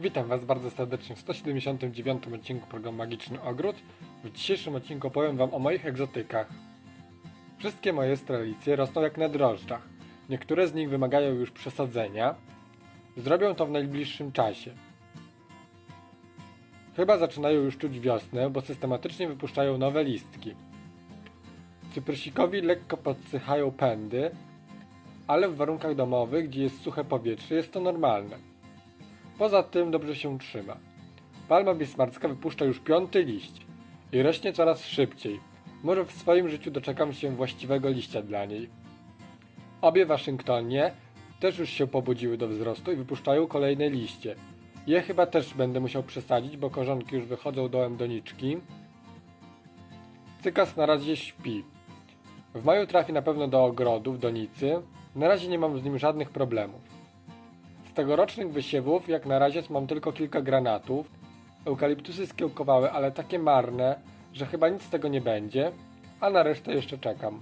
Witam Was bardzo serdecznie w 179 odcinku programu Magiczny Ogród. W dzisiejszym odcinku opowiem Wam o moich egzotykach. Wszystkie moje stralicje rosną jak na drożdżach. Niektóre z nich wymagają już przesadzenia. Zrobią to w najbliższym czasie. Chyba zaczynają już czuć wiosnę, bo systematycznie wypuszczają nowe listki. Cyprysikowi lekko podsychają pędy, ale w warunkach domowych, gdzie jest suche powietrze, jest to normalne. Poza tym dobrze się trzyma. Palma bismarcka wypuszcza już piąty liść i rośnie coraz szybciej. Może w swoim życiu doczekam się właściwego liścia dla niej. Obie Waszyngtonie też już się pobudziły do wzrostu i wypuszczają kolejne liście. Je chyba też będę musiał przesadzić, bo korzonki już wychodzą dołem doniczki. Cykas na razie śpi. W maju trafi na pewno do ogrodu w donicy. Na razie nie mam z nim żadnych problemów. Z tegorocznych wysiewów jak na razie mam tylko kilka granatów. Eukaliptusy skiełkowały, ale takie marne, że chyba nic z tego nie będzie, a na resztę jeszcze czekam.